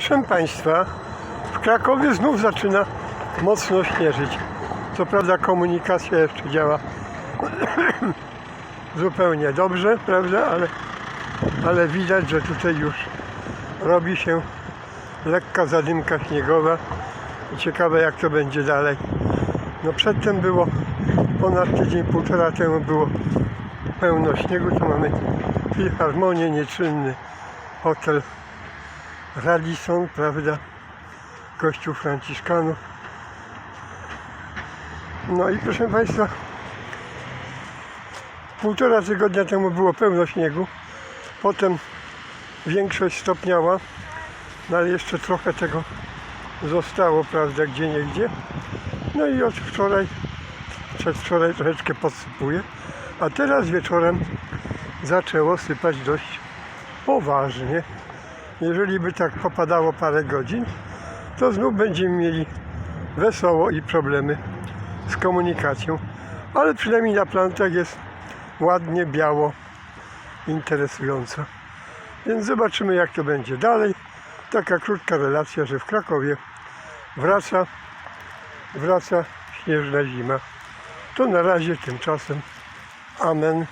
Proszę Państwa, w Krakowie znów zaczyna mocno śnieżyć. Co prawda komunikacja jeszcze działa zupełnie dobrze, prawda, ale, ale widać, że tutaj już robi się lekka zadymka śniegowa i ciekawe jak to będzie dalej. No przedtem było, ponad tydzień, półtora temu było pełno śniegu, tu mamy Filharmonię, nieczynny hotel Radisson, prawda, kościół franciszkanów. No i proszę Państwa, półtora tygodnia temu było pełno śniegu, potem większość stopniała, no ale jeszcze trochę tego zostało, prawda, gdzie nie gdzie. No i od wczoraj, przedwczoraj troszeczkę podsypuje, a teraz wieczorem zaczęło sypać dość poważnie. Jeżeli by tak popadało parę godzin, to znów będziemy mieli wesoło i problemy z komunikacją. Ale przynajmniej na plantach jest ładnie, biało, interesująco. Więc zobaczymy jak to będzie dalej. Taka krótka relacja, że w Krakowie wraca, wraca śnieżna zima. To na razie tymczasem. Amen.